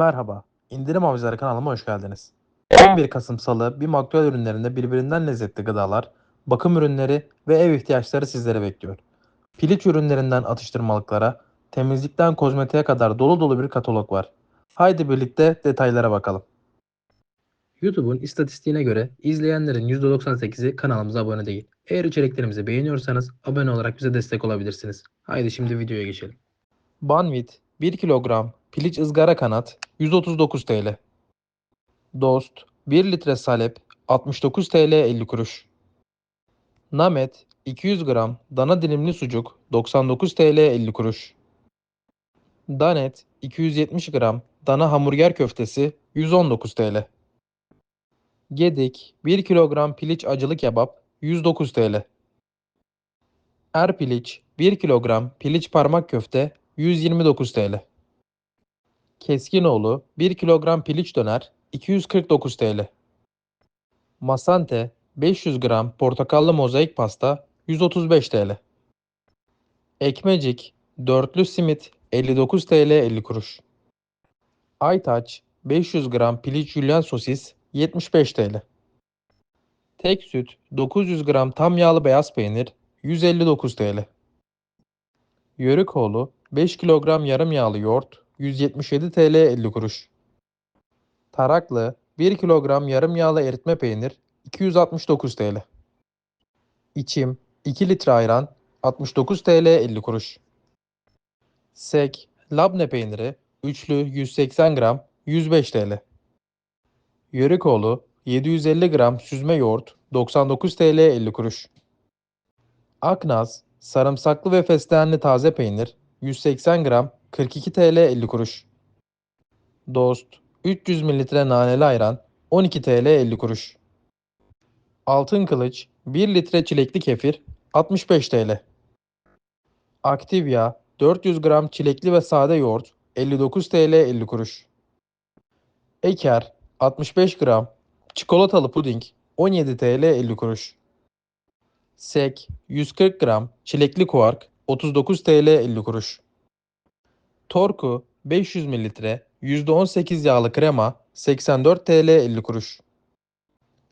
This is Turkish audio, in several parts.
Merhaba, İndirim Avcıları kanalıma hoş geldiniz. 11 Kasım Salı, bir maktol ürünlerinde birbirinden lezzetli gıdalar, bakım ürünleri ve ev ihtiyaçları sizleri bekliyor. Piliç ürünlerinden atıştırmalıklara, temizlikten kozmetiğe kadar dolu dolu bir katalog var. Haydi birlikte detaylara bakalım. YouTube'un istatistiğine göre izleyenlerin %98'i kanalımıza abone değil. Eğer içeriklerimizi beğeniyorsanız abone olarak bize destek olabilirsiniz. Haydi şimdi videoya geçelim. Banvit 1 kilogram piliç ızgara kanat 139 TL. Dost 1 litre salep 69 TL 50 kuruş. Namet 200 gram dana dilimli sucuk 99 TL 50 kuruş. Danet 270 gram dana hamburger köftesi 119 TL. Gedik 1 kilogram piliç acılı kebap 109 TL. Erpiliç 1 kilogram piliç parmak köfte 129 TL. Keskinoğlu 1 kilogram piliç döner 249 TL. Masante 500 gram portakallı mozaik pasta 135 TL. Ekmecik dörtlü simit 59 TL 50 kuruş. Aytaç 500 gram piliç jülyen sosis 75 TL. Tek süt 900 gram tam yağlı beyaz peynir 159 TL. Yörükoğlu 5 kilogram yarım yağlı yoğurt 177 TL 50 kuruş. Taraklı 1 kilogram yarım yağlı eritme peynir 269 TL. İçim 2 litre ayran 69 TL 50 kuruş. Sek labne peyniri üçlü 180 gram 105 TL. Yörükoğlu 750 gram süzme yoğurt 99 TL 50 kuruş. Aknaz sarımsaklı ve fesleğenli taze peynir 180 gram 42 TL 50 kuruş. Dost 300 mililitre naneli ayran 12 TL 50 kuruş. Altın kılıç 1 litre çilekli kefir 65 TL. Activia 400 gram çilekli ve sade yoğurt 59 TL 50 kuruş. Eker 65 gram çikolatalı puding 17 TL 50 kuruş. Sek 140 gram çilekli kuark 39 TL 50 kuruş. Torku 500 mililitre %18 yağlı krema 84 TL 50 kuruş.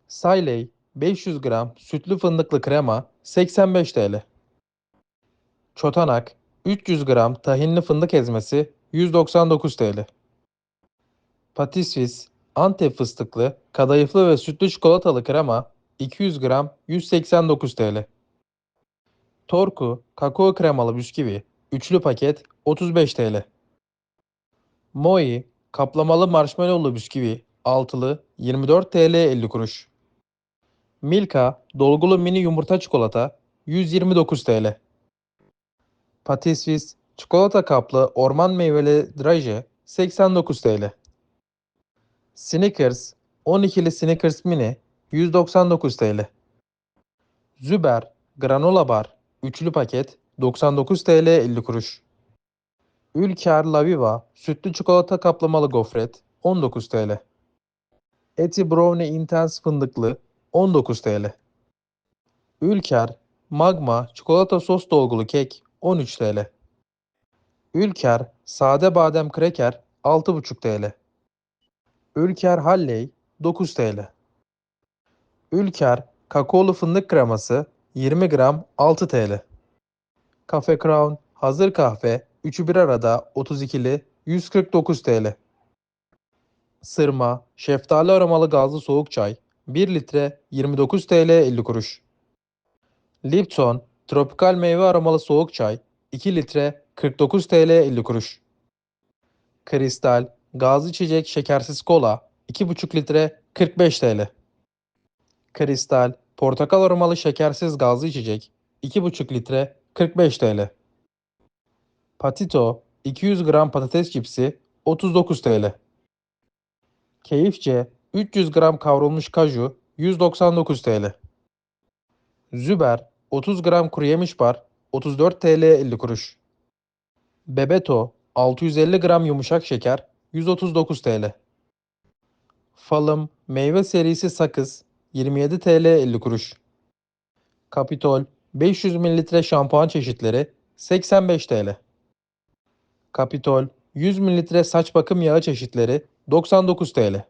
Sayley 500 gram sütlü fındıklı krema 85 TL. Çotanak 300 gram tahinli fındık ezmesi 199 TL. Patisvis Antep fıstıklı, kadayıflı ve sütlü çikolatalı krema 200 gram 189 TL. Torku kakao kremalı bisküvi üçlü paket 35 TL. Moi kaplamalı marshmallowlu bisküvi altılı 24 TL 50 kuruş. Milka dolgulu mini yumurta çikolata 129 TL. Patisvis çikolata kaplı orman meyveli draje 89 TL. Snickers 12'li Snickers mini 199 TL. Züber granola bar üçlü paket 99 TL 50 kuruş. Ülker Laviva sütlü çikolata kaplamalı gofret 19 TL. Eti Brownie Intense fındıklı 19 TL. Ülker Magma çikolata sos dolgulu kek 13 TL. Ülker sade badem kreker 6,5 TL. Ülker Halley 9 TL. Ülker kakaolu fındık kreması 20 gram 6 TL. Cafe Crown hazır kahve üçü bir arada 32'li 149 TL. Sırma şeftali aromalı gazlı soğuk çay 1 litre 29 TL 50 kuruş. Lipton tropikal meyve aromalı soğuk çay 2 litre 49 TL 50 kuruş. Kristal gazlı içecek şekersiz kola 2,5 litre 45 TL. Kristal portakal aromalı şekersiz gazlı içecek 2,5 litre 45 TL. Patito 200 gram patates cipsi 39 TL. Keyifçe 300 gram kavrulmuş kaju 199 TL. Züber 30 gram kuru yemiş bar 34 TL 50 kuruş. Bebeto 650 gram yumuşak şeker 139 TL. Falım meyve serisi sakız 27 TL 50 kuruş. Kapitol 500 mililitre şampuan çeşitleri 85 TL. Kapitol 100 ml saç bakım yağı çeşitleri 99 TL.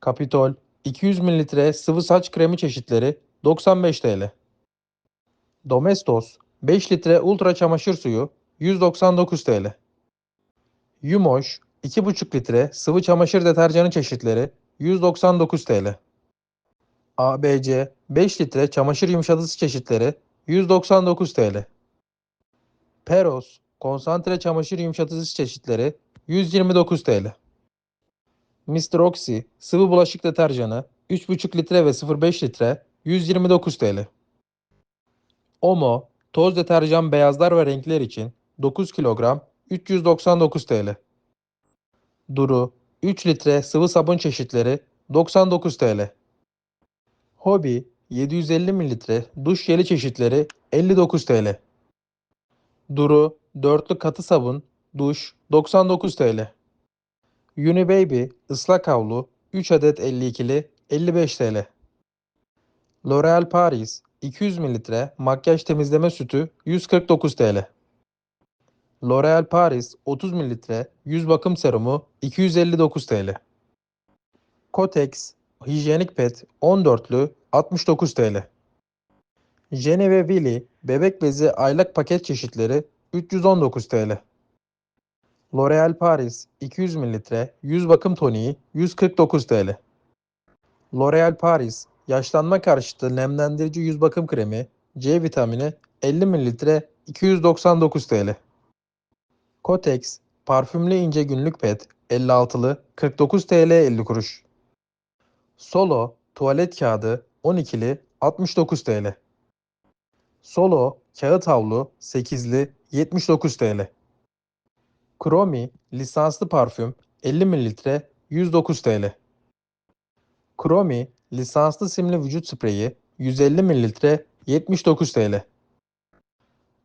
Kapitol 200 ml sıvı saç kremi çeşitleri 95 TL. Domestos 5 litre ultra çamaşır suyu 199 TL. Yumoş 2,5 litre sıvı çamaşır deterjanı çeşitleri 199 TL. ABC 5 litre çamaşır yumuşatıcı çeşitleri 199 TL. Peros konsantre çamaşır yumuşatıcı çeşitleri 129 TL. Mr. Oxy sıvı bulaşık deterjanı 3,5 litre ve 0,5 litre 129 TL. Omo toz deterjan beyazlar ve renkler için 9 kilogram 399 TL. Duru 3 litre sıvı sabun çeşitleri 99 TL. Hobi 750 mililitre duş jeli çeşitleri 59 TL. Duru dörtlü katı sabun duş 99 TL. Unibaby ıslak havlu 3 adet 52'li 55 TL. L'Oreal Paris 200 mililitre makyaj temizleme sütü 149 TL. L'Oreal Paris 30 mililitre yüz bakım serumu 259 TL. Kotex hijyenik pet 14'lü 69 TL. Jenny ve Willy bebek bezi aylık paket çeşitleri 319 TL. L'Oreal Paris 200 mililitre yüz bakım toniği 149 TL. L'Oreal Paris yaşlanma karşıtı nemlendirici yüz bakım kremi C vitamini 50 mililitre 299 TL. Kotex parfümlü ince günlük pet 56'lı 49 TL 50 kuruş. Solo tuvalet kağıdı 12'li 69 TL. Solo kağıt havlu 8'li 79 TL. Kromi lisanslı parfüm 50 mililitre 109 TL. Kromi lisanslı simli vücut spreyi 150 mililitre 79 TL.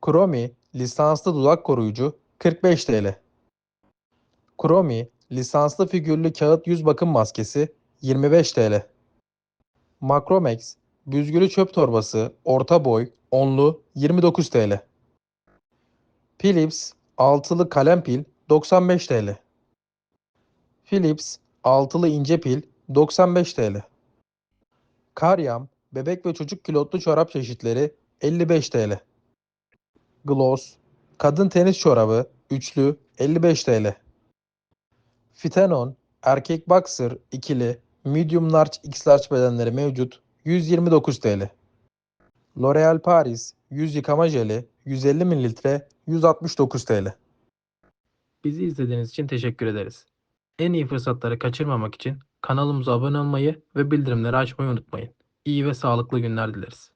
Kromi lisanslı dudak koruyucu 45 TL. Kromi lisanslı figürlü kağıt yüz bakım maskesi 25 TL. Macromex büzgülü çöp torbası orta boy onlu 29 TL. Philips altılı kalem pil 95 TL. Philips altılı ince pil 95 TL. Karyam bebek ve çocuk kilotlu çorap çeşitleri 55 TL. Gloss kadın tenis çorabı üçlü 55 TL. Fitenon erkek boxer ikili medium large x large bedenleri mevcut 129 TL. L'Oreal Paris yüz yıkama jeli 150 mililitre 169 TL. Bizi izlediğiniz için teşekkür ederiz. En iyi fırsatları kaçırmamak için kanalımıza abone olmayı ve bildirimleri açmayı unutmayın. İyi ve sağlıklı günler dileriz.